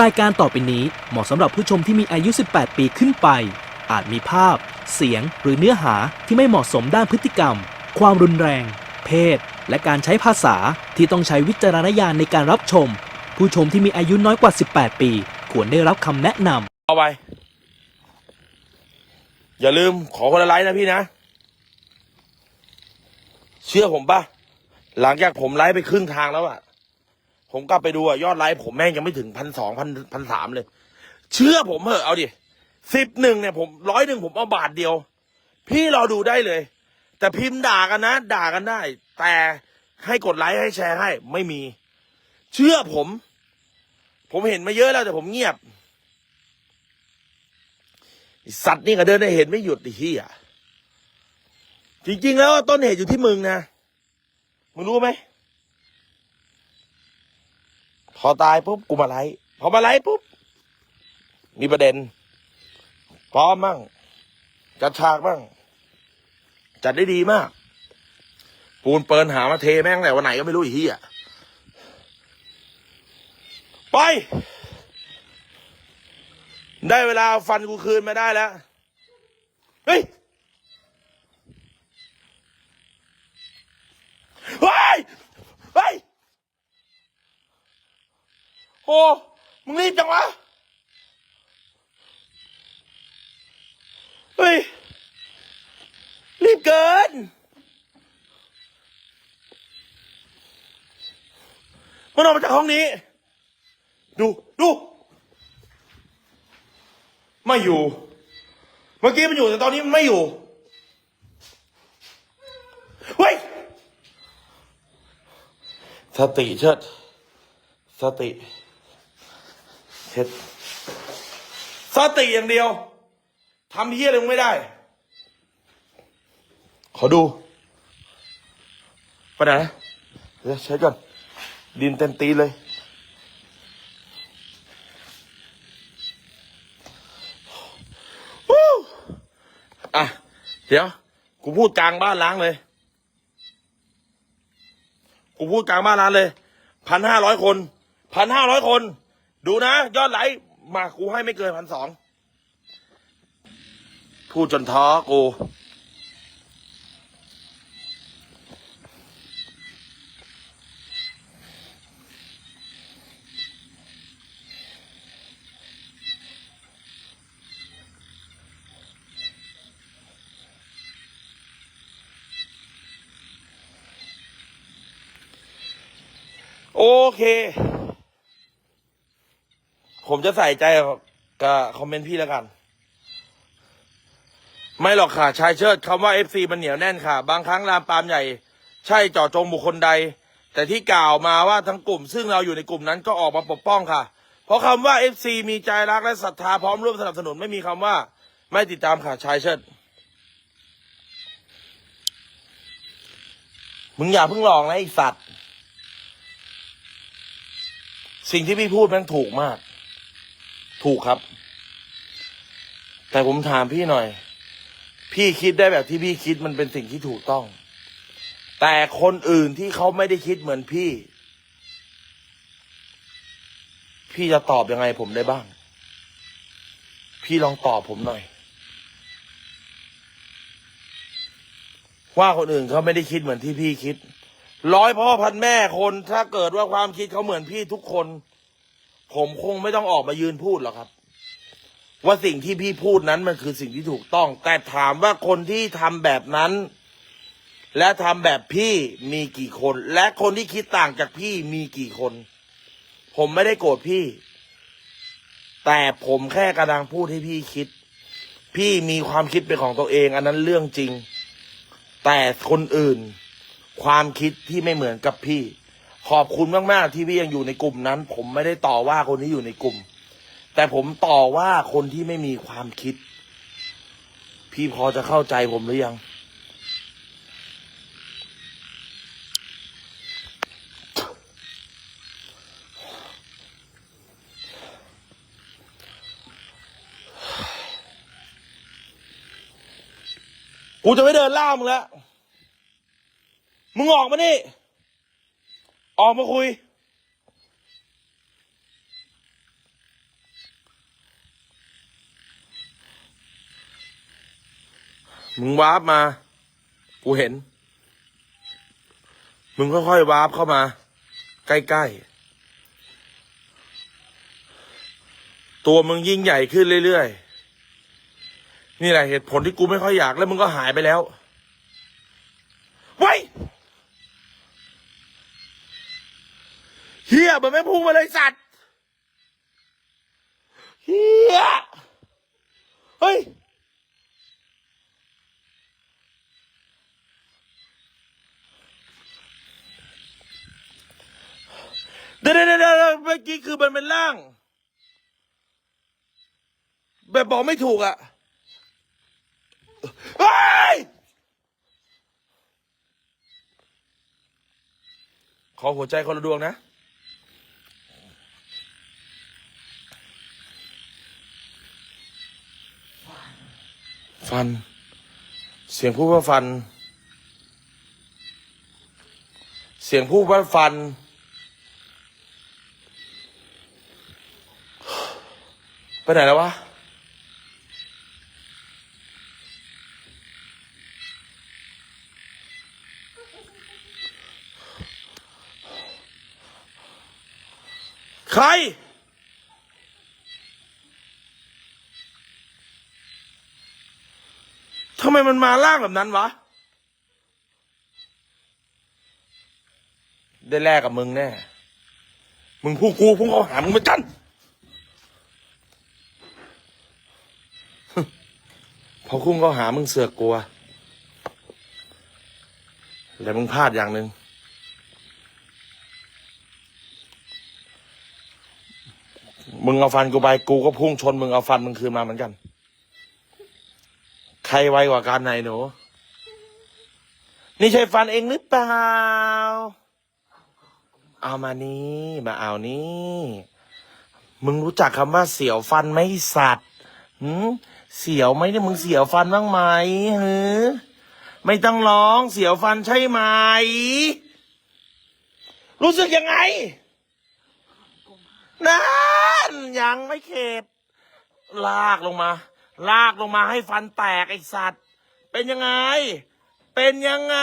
รายการต่อไปนี้เหมาะสำหรับผู้ชมที่มีอายุ 18 ปีขึ้นไป อาจมีภาพ เสียง หรือเนื้อหาที่ไม่เหมาะสมด้านพฤติกรรม ความรุนแรง เพศ และการใช้ภาษาที่ต้องใช้วิจารณญาณในการรับชม ผู้ชมที่มีอายุน้อยกว่า 18 ปี ควรได้รับคำแนะนำเอาไป อย่าลืมขอคนละไลค์นะพี่นะ เชื่อผมปะหลังจากผมไลค์ไปครึ่งทางแล้วอะ ผมกลับไปดูอะยอดไลค์ผมแม่งยังไม่ถึงพันสองพันพันสามเลย เชื่อผมเหอะเอาดิสิบหนึ่งเนี่ยผมร้อยหนึ่งผมเอาบาทเดียว พี่รอดูได้เลย แต่พิมพ์ด่ากันนะ ด่ากันได้ แต่ให้กดไลค์ให้แชร์ให้ ไม่มี เชื่อผม ผมเห็นมาเยอะแล้วแต่ผมเงียบสัตว์นี่ก็เดินได้เห็นไม่หยุดไอ้เหี้ยจริง ๆ แล้วต้นเหตุอยู่ที่มึงนะมึงรู้ไหม พอตายปุ๊บกูมาไลฟ์พอมาไลฟ์ปุ๊บ มีประเด็น พร้อมมั่งจัดฉากบ้างจัดได้ดีมาก ปูนเปิลหามาเทแม่งแต่วันไหนก็ไม่รู้อีเหี้ยไป ได้เวลาเอาฟันกูคืนมาได้แล้ว เฮ้ยเฮ้ยเฮ้ย โอ้มึงรีบจังวะ เฮ้ย รีบเกิน มันออกมาจากห้องนี้ ดู ดู ไม่อยู่ เมื่อกี้มันอยู่แต่ตอนนี้มันไม่อยู่ เฮ้ย สติเชิด สติ เชิดสติอย่างเดียวทำเฮี้ยอะไรไม่ได้ ขอดูไปไหนนะเดี๋ยวเช็ดก่อน ดินเต็มตีเลยวู้อะ เดี๋ยว กูพูดกลางบ้านล้างเลย กูพูดกลางบ้านล้างเลยพันห้าร้อยคนพันห้าร้อยคน ดูนะ ยอดไลค์มากูให้ไม่เกินพันสองพูดจนท้อกู โอเค ผมจะใส่ใจกับคอมเมนต์พี่แล้วกัน ไม่หรอกค่ะชายเชิดคำว่า FC มันเหนียวแน่นค่ะ บางครั้งลามปามใหญ่ ใช่เจาะจงบุคคลใด แต่ที่กล่าวมาว่าทั้งกลุ่ม ซึ่งเราอยู่ในกลุ่มนั้นก็ออกมาปกป้องค่ะ เพราะคำว่า FC มีใจรักและศรัทธาพร้อมร่วมสนับสนุนไม่มีคำว่า ไม่ติดตามค่ะชายเชิดมึงอย่าเพิ่งลองนะไอสัตว์ สิ่งที่พี่พูดมันถูกมาก ถูกครับ แต่ผมถามพี่หน่อย พี่คิดได้แบบที่พี่คิดมันเป็นสิ่งที่ถูกต้อง แต่คนอื่นที่เขาไม่ได้คิดเหมือนพี่ พี่จะตอบยังไงผมได้บ้าง พี่ลองตอบผมหน่อย ว่าคนอื่นเขาไม่ได้คิดเหมือนที่พี่คิดร้อยพ่อพันแม่คนถ้าเกิดว่าความคิดเขาเหมือนพี่ทุกคน ผมคงไม่ต้องออกมายืนพูดหรอกครับ ว่าสิ่งที่พี่พูดนั้นมันคือสิ่งที่ถูกต้อง แต่ถามว่าคนที่ทำแบบนั้น และทำแบบพี่มีกี่คน และคนที่คิดต่างจากพี่มีกี่คน ผมไม่ได้โกรธพี่ แต่ผมแค่กำลังพูดให้พี่คิด พี่มีความคิดเป็นของตัวเอง อันนั้นเรื่องจริง แต่คนอื่น ความคิดที่ไม่เหมือนกับพี่ ขอบคุณมากๆที่พี่ยังอยู่ในกลุ่มนั้น ผมไม่ได้ต่อว่าคนที่อยู่ในกลุ่ม แต่ผมต่อว่าคนที่ไม่มีความคิด พี่พอจะเข้าใจผมหรือยัง กูจะไม่เดินล่ามึงแล้ว มึงออกมานี่ ออกมาคุย มึงวาร์ปมา กูเห็น มึงค่อยๆวาร์ปเข้ามา ใกล้ๆ ตัวมึงยิ่งใหญ่ขึ้นเรื่อยๆ นี่แหละเหตุผลที่กูไม่ค่อยอยากแล้วมึงก็หายไปแล้วไว้ เฮียมันไม่พุ่งมาเลยสัตว์เฮียเฮ้ยเดี๋ยวเดี๋ยวเดี๋ยวเมื่อกี้คือมันเป็นร่าง แบบบอกไม่ถูกอะเฮ้ยขอหัวใจคนละดวงนะ ฟัน เสียงพูดว่าฟัน เสียงพูดว่าฟัน ไปไหนแล้ววะใคร ทำไมมันมาล่างแบบนั้นวะ ได้แลกกับมึงแน่ มึงพูดกูพุ่งเขาหามึงเหมือนกัน พอคุ้งก็หามึงเสือกกลัวแต่มึงพลาดอย่างหนึ่งมึงเอาฟันกูไปกูก็พุ่งชนมึงเอาฟันมึงคืนมาเหมือนกัน รไวกว่ากันไหนหนู นี่ใช่ฟันเองหรือเปล่า เอามานี่มาเอานี่ มึงรู้จักคำว่าเสียวฟันไหมสัตว์หืมเสียวไหมเนี่ยมึงเสียวฟันบ้างไหมหือไม่ต้องร้องเสียวฟันใช่ไหม รู้สึกยังไงนั่นยังไม่เข็ดลากลงมา ลากลงมาให้ฟันแตกไอสัตว์ เป็นยังไง เป็นยังไง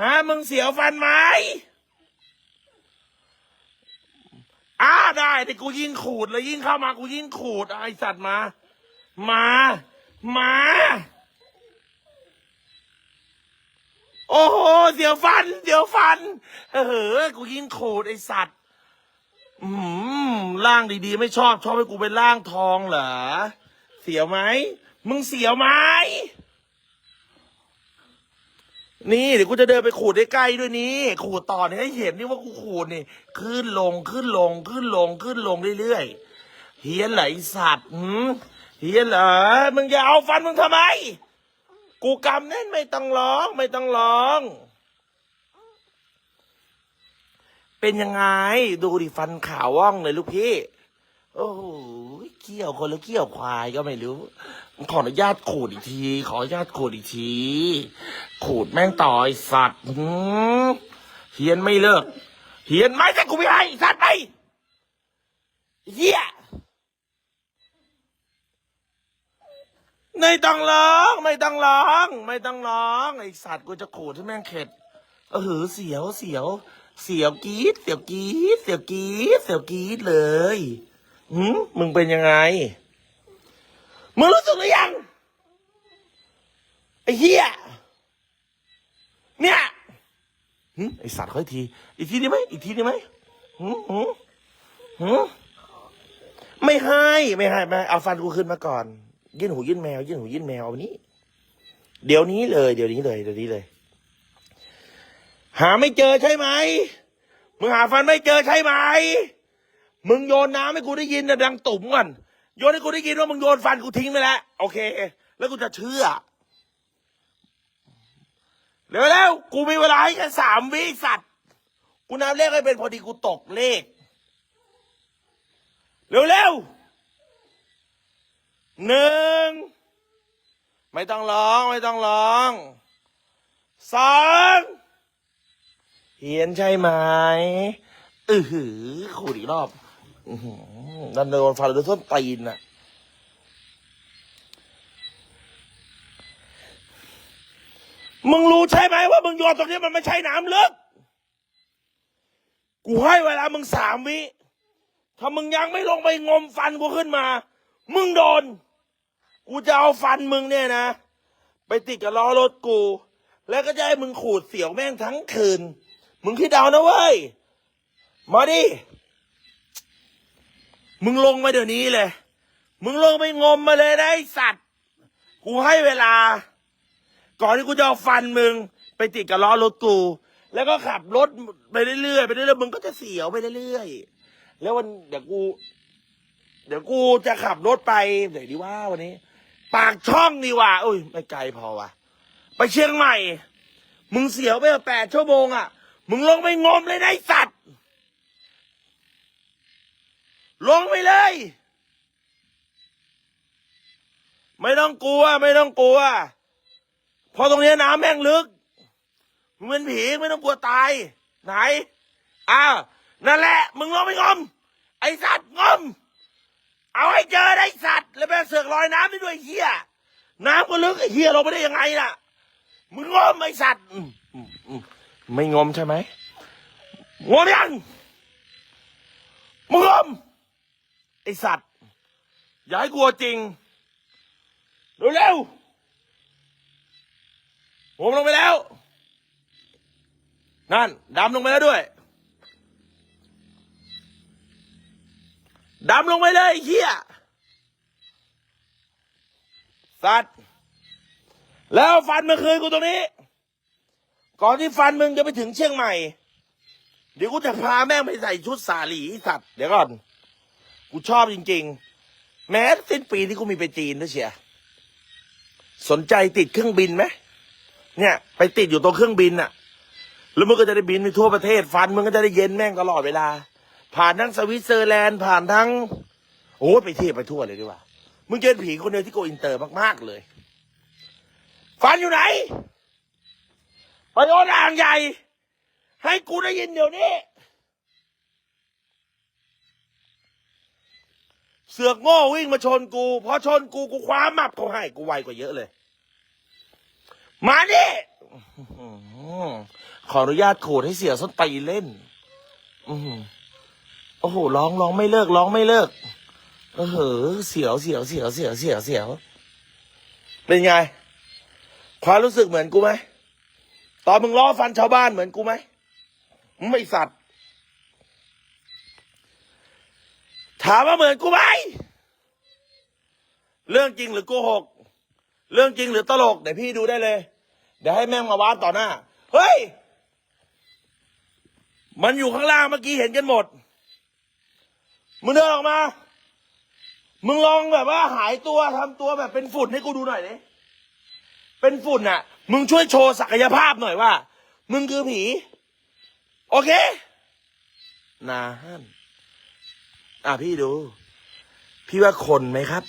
ฮะมึงเสียวฟันไหมอ้าได้แต่กูยิ่งขูดเลยยิ่งเข้ามากูยิ่งขูดไอสัตว์มา มา มา โอ้โหเสียวฟัน เสียวฟัน เออกูยิ่งขูดไอสัตว์ อืมร่างดีๆ ไม่ชอบ ชอบให้กูเป็นร่างทองเหรอ เสียวไหม มึงเสียวไหม นี่เดี๋ยวกูจะเดินไปขูดใกล้ๆด้วยนี่ขูดต่อเนี่ยให้เห็นนี่ว่ากูขูดนี่ ขึ้นลงขึ้นลงขึ้นลงขึ้นลงเรื่อยๆ เฮียไหลสัตว์หืมเฮียเหรอ มึงอย่าเอาฟันมึงทำไม กูกำแน่นไม่ต้องร้อง ไม่ต้องร้อง เป็นยังไง ดูดิฟันขาวว่องเลยลูกพี่ โอ้โห เขี้ยวคนละเขี้ยวควายก็ไม่รู้ขออนุญาตขูดอีกที ขออนุญาตขูดอีกที ขูดแม่งต่อไอสัตว์เฮียนไม่เลิกเฮียนไม่แต่กูไม่ให้สัตว์ไปเฮียไม่ต้องร้อง ไม่ต้องร้อง ไม่ต้องร้องไอสัตว์กูจะขูดให้แม่งเข็ดเออเสียวเสียว เสียวกีดเสียวกีดเสียวกีดเสียวกีดเลย หืมมึงเป็นยังไง มึงรู้สึกหรือยัง ไอ้เหี้ย เนี่ยหึไอสัตว์ค่อยที อีกทีได้ไหมอีกทีได้ไหมหึหึหึไม่ให้ไม่ให้ไม่เอาฟันกูขึ้นมาก่อน ยื่นหูยื่นแมว ยื่นหูยื่นแมวเอานี้ เดี๋ยวนี้เลย เดี๋ยวนี้เลยเดี๋ยวนี้เลย หาไม่เจอใช่ไหมมึงหาฟันไม่เจอใช่ไหม มึงโยนน้ำให้กูได้ยินนะดังตุ่มก่อนโยนให้กูได้ยินว่ามึงโยนฟันกูทิ้งไปแล้วโอเค แล้วกูจะเชื่อเร็วแล้วกูมีเวลาให้แค่สามวิสัตว์กูนับเลขให้เป็นพอดีกูตกเลขเร็วเร็วหนึ่งไม่ต้องร้องไม่ต้องร้องสองเฮียนใช่ไหมอือหือขูดอีกรอบ นั่นโดนฟันโดนส้นตีนน่ะ มึงรู้ใช่ไหมว่ามึงโยนตรงนี้มันไม่ใช่น้ำลึก กูให้เวลามึงสามวิ ถ้ามึงยังไม่ลงไปงมฟันกูขึ้นมา มึงโดน กูจะเอาฟันมึงเนี่ยนะ ไปติดกับล้อรถกู แล้วก็จะให้มึงขูดเสียวแม่งทั้งคืน มึงคิดเอานะเว้ย มาดิ มึงลงมาเดี๋ยวนี้เลย มึงลงไปงมมาเลยนะไอสัตว์ กูให้เวลา ก่อนที่กูจะเอาฟันมึง ไปติดกับล้อรถกู แล้วก็ขับรถไปเรื่อยๆไปเรื่อยๆมึงก็จะเสียวไปเรื่อยๆ แล้ววันเดี๋ยวกู เดี๋ยวกูจะขับรถไปไหนดีว่าวันนี้ ปากช่องดีว่าอุ้ยไม่ไกลพอว่ะไปเชียงใหม่ มึงเสียวไปแปดชั่วโมงอะ มึงลงไปงมเลยนะไอ้สัตว์ ลงไปเลย ไม่ต้องกลัว ไม่ต้องกลัว เพราะตรงนี้น้ำแม่งลึกมึงเป็นผีไม่ต้องกลัวตาย ไหน อ้าว นั่นแหละ มึงลงไปงม ไอสัตว์งม เอาให้เจอไอสัตว์ แล้วแม่เสือกลอยน้ำไปด้วยเฮียน้ำก็ลึกไอเฮียลงไปได้ยังไงล่ะ มึงงมไอสัตว์ไม่งมใช่ไหมงมยังมึงงม ไอสัตว์ อย่าให้กลัวจริง เร็วๆผมลงไปแล้ว นั่นดำลงไปแล้วด้วยดำลงไปเลยเฮียสัตว์ แล้วฟันมาคืนกูตรงนี้ ก่อนที่ฟันมึงจะไปถึงเชียงใหม่ เดี๋ยวกูจะพาแม่งไปใส่ชุดสาหลีสัตว์ เดี๋ยวก่อน กูชอบจริง ๆ แม้สิ้นปีที่กูมีไปจีนด้วยเชียสนใจติดเครื่องบินไหมเนี่ย ไปติดอยู่ตรงเครื่องบินน่ะ แล้วมึงก็จะได้บินไปทั่วประเทศฟันมึงก็จะได้เย็นแม่งตลอดเวลา ผ่านทั้งสวิตเซอร์แลนด์ผ่านทั้งโอ้ไปเที่ยวไปทั่วเลยดีกว่า มึงเจอผีคนเดียวที่โกอินเตอร์มากๆเลย ฟันอยู่ไหนไปโอนอ่างใหญ่ ให้กูได้ยินเดี๋ยวนี้ เสือกโง่วิ่งมาชนกูพอชนกูกูคว้ามับเขาให้กูไวกว่าเยอะเลย มาดิขออนุญาตขูดให้เสียส้นตีเล่น อือโอ้โหร้องร้องไม่เลิกร้องไม่เลิกเออเหอเสียวเสียวเสียวเสียวเสียวเสียวเป็นไงความรู้สึกเหมือนกูไหมตอนมึงล้อฟันชาวบ้านเหมือนกูไหมไม่สัตว์ ถามว่าเหมือนกูไหมเรื่องจริงหรือโกหก เรื่องจริงหรือตลกเดี๋ยวพี่ดูได้เลย เดี๋ยวให้แม่งมาวาดต่อหน้า เฮ้ย มันอยู่ข้างล่างเมื่อกี้เห็นกันหมด มึงเดินออกมา มึงลองแบบว่าหายตัวทำตัวแบบเป็นฝุ่นให้กูดูหน่อยดิเป็นฝุ่นน่ะ มึงช่วยโชว์ศักยภาพหน่อยว่า มึงคือผี โอเค นาฮัน อะพี่ดู พี่ว่าคนไหมครับ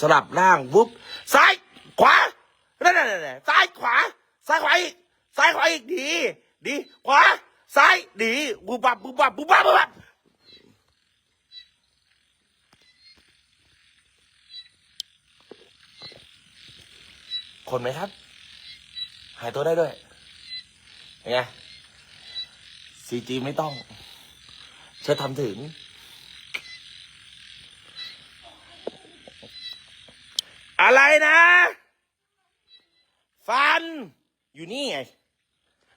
สลับร่างปุ๊บซ้ายขวานั่นนั่นซ้ายขวา ซ้ายขวาอีกซ้ายขวาอีกดี ดี ขวา ซ้ายดีบุบบับบุบบับบุบบับบุบบับคนไหมครับ หายตัวได้ด้วยยังไงซีจีไม่ต้องเชื่อทำถึง อะไรนะ ฟัน อยู่นี่ไง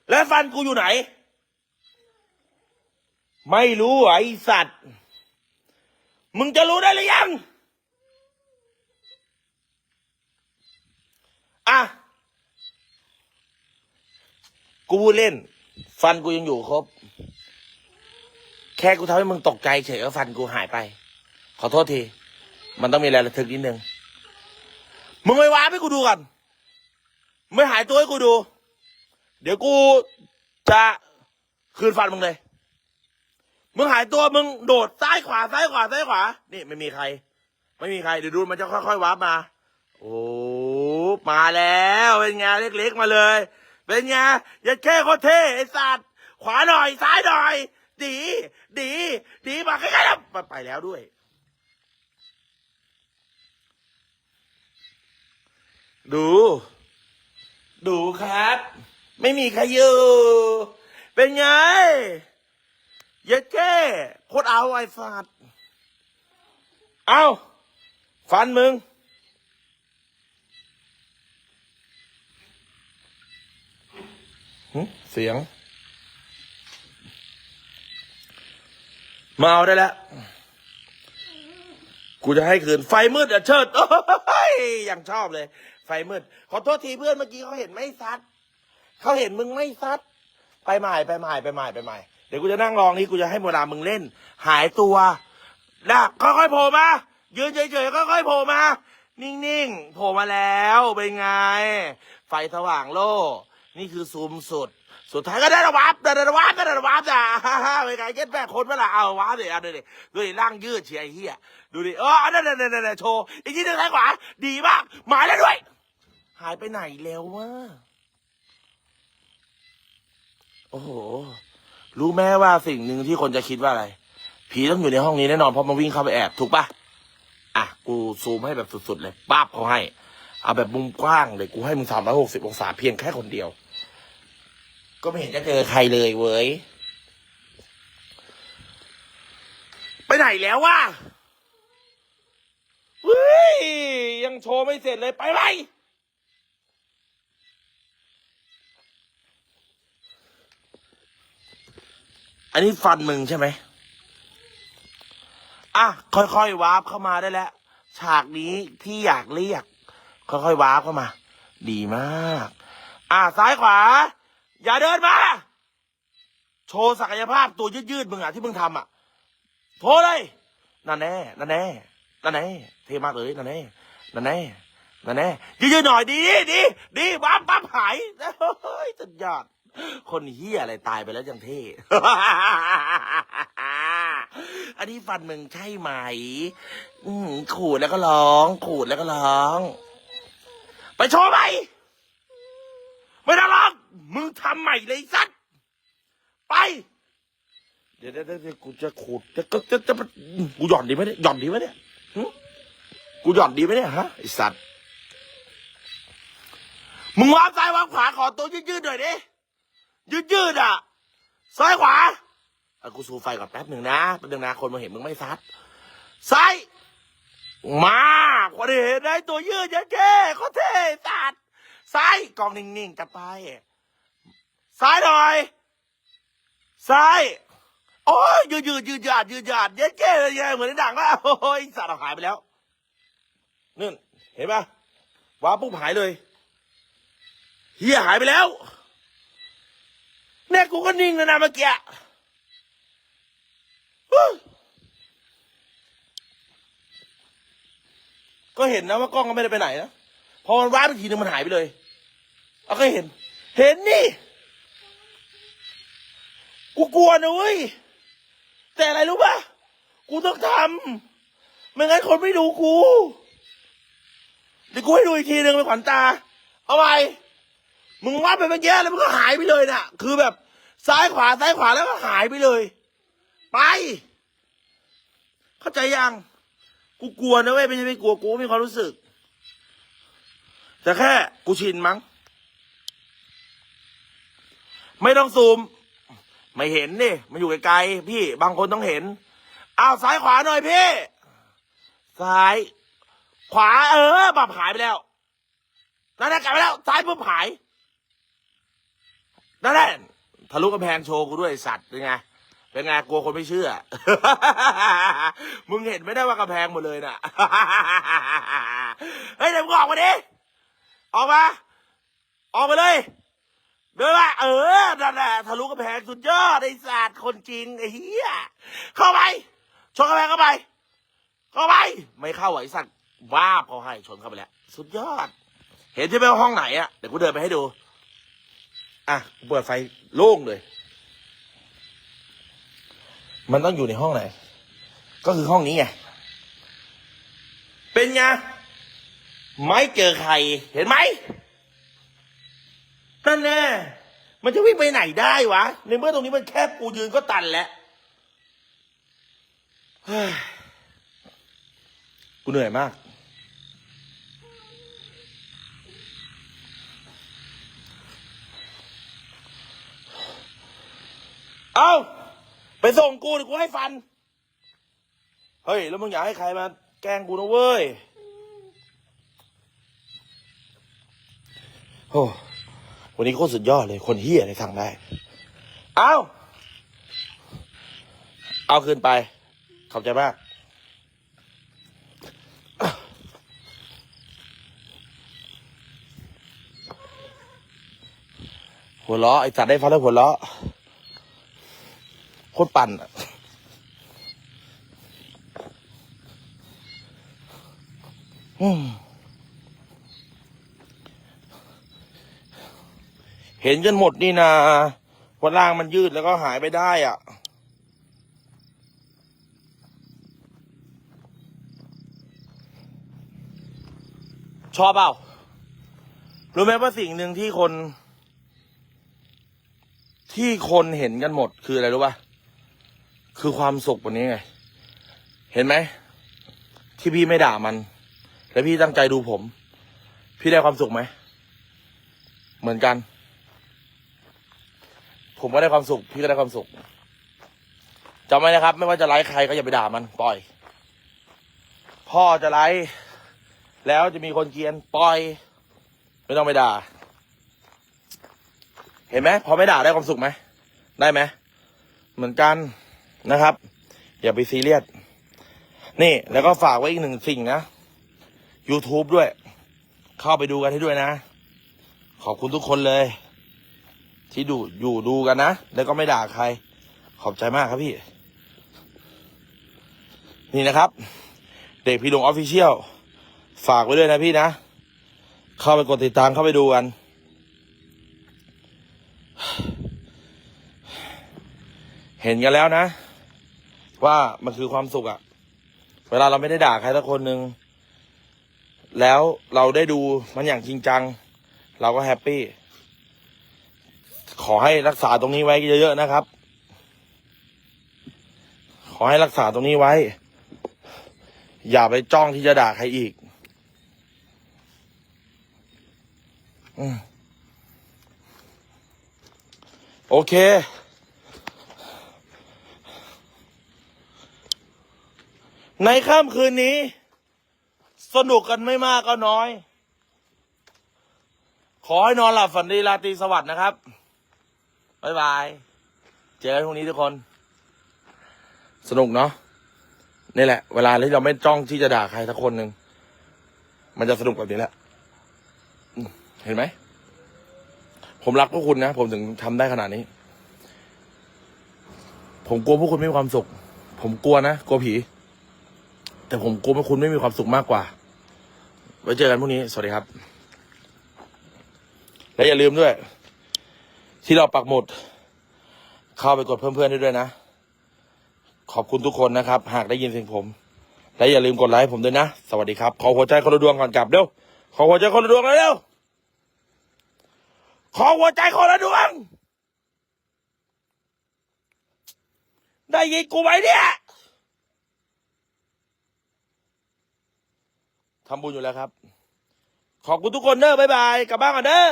แล้วฟันกูอยู่ไหน ไม่รู้ไอสัตว์ มึงจะรู้ได้หรือยัง อะ กูพูดเล่น ฟันกูยังอยู่ครบ แค่กูทำให้มึงตกใจเฉยว่าฟันกูหายไป ขอโทษที มันต้องมีอะไรระทึกนิดนึง มึงไปว้าปให้กูดูก่อนไม่หายตัวให้กูดู เดี๋ยวกูจะคืนฟันมึงเลย มึงหายตัวมึงโดดซ้ายขวาซ้ายขวาซ้ายขวา นี่ไม่มีใคร ไม่มีใครเดี๋ยวดูมันจะค่อยๆว้าร์มา โอ้มาแล้วเป็นไงเล็กๆมาเลย เป็นไงอย่าแค่โคเท่ไอสัตว์ขวาหน่อยซ้ายหน่อย ดี ดี ดีมาใกล้ๆแล้วไปแล้วด้วย ดู ดูครับ ไม่มีใครอยู่ เป็นไง เย็ดแก้โคตรเอาไอ้สัตว์เอาฟันมึง เสียง มาเอาได้แล้ว กูจะให้คืน ไฟมืดอะเชิด โอ้ยยังชอบเลย มืด ขอโทษทีเพื่อนเมื่อกี้เขาเห็นไม่ซัดเขาเห็นมึงไม่ซัดไปใหม่ไปใหม่ไปใหม่ไปใหม่เดี๋ยวกูจะนั่งรองนี้กูจะให้โมดามึงเล่น หายตัวนะค่อยๆโผล่มายืนเฉยๆค่อยๆโผล่มา นิ่งๆโผล่มาแล้วเป็นไง ไฟสว่างโล่ นี่คือซูมสุด สุดท้ายก็ได้ระวับได้ระวับได้ระวับจ้ะฮ่าเป็นไงเก็ตแม่คนเมื่อไหร่เอาวับเลยเอาดูดิดูดิร่างยืดเชียเฮียดูดิเออนั่นนั่นนั่นโชว์อีกทีหนึ่งซ้ายขวาดีมากหมายแล้วด้วยายไปไหนแล้ววะโอ้โห รู้แม้ว่าสิ่งหนึ่งที่คนจะคิดว่าอะไร ผีต้องอยู่ในห้องนี้แน่นอนเพราะมันวิ่งเข้าไปแอบถูกปะอะ กูซูมให้แบบสุดๆเลยป้าบเขาให้ เอาแบบมุมกว้างเลยกูให้มึงสามร้อยหกสิบองศาเพียงแค่คนเดียว ก็ไม่เห็นจะเจอใครเลยเว้ย ไปไหนแล้ววะเฮ้ย ยังโชว์ไม่เสร็จเลยไปไห อันนี้ฟันมึงใช่ไหมอะค่อยๆวาร์ปเข้ามาได้แล้ว ฉากนี้ที่อยากเรียก ค่อยๆวาร์ปเข้ามา ดีมาก อะซ้ายขวา อย่าเดินมา โชว์ศักยภาพตัวยืดๆมึงอะที่มึงทำอะโทรเลยนั่นแน่นั่นแน่นั่นแน่เท่มากเลยนั่นแน่นั่นแน่นั่นแน่ยืดๆหน่อยดีดีดีปั๊บปั๊บหายเฮ้ยสุดยอด คนเฮียอะไรตายไปแล้วยังเท่ อันนี้ฟันมึงใช่ไหม อืมขูดแล้วก็ร้อง ขูดแล้วก็ร้อง ไปโชว์ไหม ไม่ต้องร้องมึงทำใหม่เลยสัตว์ไป เดี๋ยวเดี๋ยวเดี๋ยวกูจะขูดจะจะจะจะกูหย่อนดีไหมเนี่ยหย่อนดีไหมเนี่ยหึกูหย่อนดีไหมเนี่ยฮะไอสัตว์มึงวางซ้ายวางขวาขอตัวยืดๆหน่อยดิ ยืดๆอะซ้ายขวาเอากูสูไฟก่อนแป๊บหนึ่งนะแป๊บหนึ่งนะคนมาเห็นมึงไม่ซัดซ้ายมาคนเห็นได้ตัวยืดยันแค่เขาเท่สัตว์ซ้ายกองนิ่งๆจัดไปซ้ายหน่อยซ้ายโอ้ยยืดยืดยืดยาดยืดยาดเย็ดเก้เลยไงเหมือนในหนังว่าโอ้ยสัตว์เอาหายไปแล้วนั่นเห็นปะว้าปุ๊บหายเลยเฮียหายไปแล้ว เนี่ยกูก็นิ่งเลยนะเมื่อกี้ก็เห็นนะว่ากล้องก็ไม่ได้ไปไหนนะพอมันว้าไปทีนึงมันหายไปเลยเอาก็เห็น เห็นนี่กูกลัวนะเว้ยแต่อะไรรู้ปะกูต้องทำไม่งั้นคนไม่ดูกูเดี๋ยวกูให้ดูอีกทีหนึ่งเป็นขวัญตา เอาไป มึงว่าดไปเมื่อกี้แล้วมันก็หายไปเลยน่ะ คือแบบซ้ายขวาซ้ายขวาแล้วก็หายไปเลย ไป เข้าใจยัง กูกลัวนะเว้ยไม่ใช่ไม่กลัวกูมีความรู้สึก แต่แค่ กูชินมั้ง ไม่ต้องซูม ไม่เห็นดิมันอยู่ไกลๆพี่ บางคนต้องเห็น อ้าวซ้ายขวาหน่อยพี่ ซ้าย ขวาเออ บับหายไปแล้วนั่นแหละกลับไปแล้ว ซ้ายปุ๊บหาย นั่นแหละทะลุกำแพงโชว์กูด้วยสัตว์เป็นไงเป็นไงกลัวคนไม่เชื่อ มึงเห็นไม่ได้ว่ากำแพงหมดเลยน่ะ เฮ้ยเดี๋ยวมึงออกมาดิ ออกมา ออกมาเลยเดินมาเออนั่นแหละทะลุกระแพงสุดยอดไอ้ศาสตร์คนจริงไอ้เหี้ย เข้าไป ชนกระแพงเข้าไป เข้าไป ไม่เข้าไอ้สัตว์ว้าบเขาให้ชนเข้าไปแล้ว สุดยอด เห็นใช่ไหมวห้องไหนอะ เดี๋ยวกูเดินไปให้ดู อะเปิดไฟโล่งเลย มันต้องอยู่ในห้องไหน ก็คือห้องนี้ไง เป็นไง ไม่เจอใคร เห็นไหม นั่นแน่ มันจะวิ่งไปไหนได้วะ ในเมื่อตรงนี้มันแคบกูยืนก็ตันแล้วเฮ้ยกูเหนื่อยมาก เอาไปส่งกูเดี๋ยวกูให้ฟัน เฮ้ย แล้วมึงอยากให้ใครมา แกล้งกูนะเว้ยโอ้วันนี้โคตรสุดยอดเลย คนเฮียเลยสั่งได้ เอาเอาคืนไป ขอบใจมาก หัวเราะไอ้สัตว์ได้ฟังแล้วหัวเราะ โคตรปั่นอะเห็นกันหมดนี่นาว่าร่างมันยืดแล้วก็หายไปได้อะ ชอบเปล่า รู้ไหมว่าสิ่งหนึ่งที่คน ที่คนเห็นกันหมดคืออะไรรู้ป่ะ คือความสุขวันนี้ไง เห็นไหม ที่พี่ไม่ด่ามัน และพี่ตั้งใจดูผม พี่ได้ความสุขไหม เหมือนกัน ผมก็ได้ความสุข พี่ก็ได้ความสุขจำไว้นะครับ ไม่ว่าจะไลค์ใครก็อย่าไปด่ามัน ปล่อย พ่อจะไลค์แล้วจะมีคนเกรียนปล่อย ไม่ต้องไปด่า เห็นไหมพอไม่ด่าได้ความสุขไหมได้ไหมเหมือนกัน นะครับ อย่าไปซีเรียสนี่ แล้วก็ฝากไว้อีกหนึ่งสิ่งนะ YouTube ด้วย เข้าไปดูกันให้ด้วยนะ ขอบคุณทุกคนเลย ที่ดูอยู่ดูกันนะ แล้วก็ไม่ด่าใคร ขอบใจมากครับพี่ นี่นะครับ เด็กพี่ดงออฟฟิเชียลฝากไว้ด้วยนะพี่นะ เข้าไปกดติดตามเข้าไปดูกัน เห็นกันแล้วนะ ว่ามันคือความสุขอะเวลาเราไม่ได้ด่าใครสักคนหนึ่งแล้วเราได้ดูมันอย่างจริงจัง เราก็แฮปปี้ ขอให้รักษาตรงนี้ไว้เยอะๆนะครับ ขอให้รักษาตรงนี้ไว้ อย่าไปจ้องที่จะด่าใครอีกอโอเค ในค่ำคืนนี้ สนุกกันไม่มากก็น้อย ขอให้นอนหลับฝันดีราตรีสวัสดิ์นะครับ บ๊ายบาย เจอกันพรุ่งนี้ทุกคน สนุกเนาะนี่แหละ เวลาที่เราไม่จ้องที่จะด่าใครสักคนหนึ่ง มันจะสนุกแบบนี้แหละเห็นไหม ผมรักพวกคุณนะ ผมถึงทำได้ขนาดนี้ ผมกลัวพวกคุณไม่มีความสุข ผมกลัวนะ กลัวผี แต่ผมกลัวว่าคุณไม่มีความสุขมากกว่า ไว้เจอกันพรุ่งนี้ สวัสดีครับ และอย่าลืมด้วย ที่เราปักหมุด เข้าไปกดเพื่อนๆได้ด้วยนะ ขอบคุณทุกคนนะครับ หากได้ยินเสียงผม และอย่าลืมกดไลค์ให้ผมด้วยนะ สวัสดีครับ ขอหัวใจคนละดวงก่อนกลับเร็ว ขอหัวใจคนละดวงเลยเร็วขอหัวใจคนละดวง ได้ยินกูไหมเนี่ย ทำบุญอยู่แล้วครับ ขอบคุณทุกคนเด้อบ๊ายบาย กลับบ้านกันเด้อ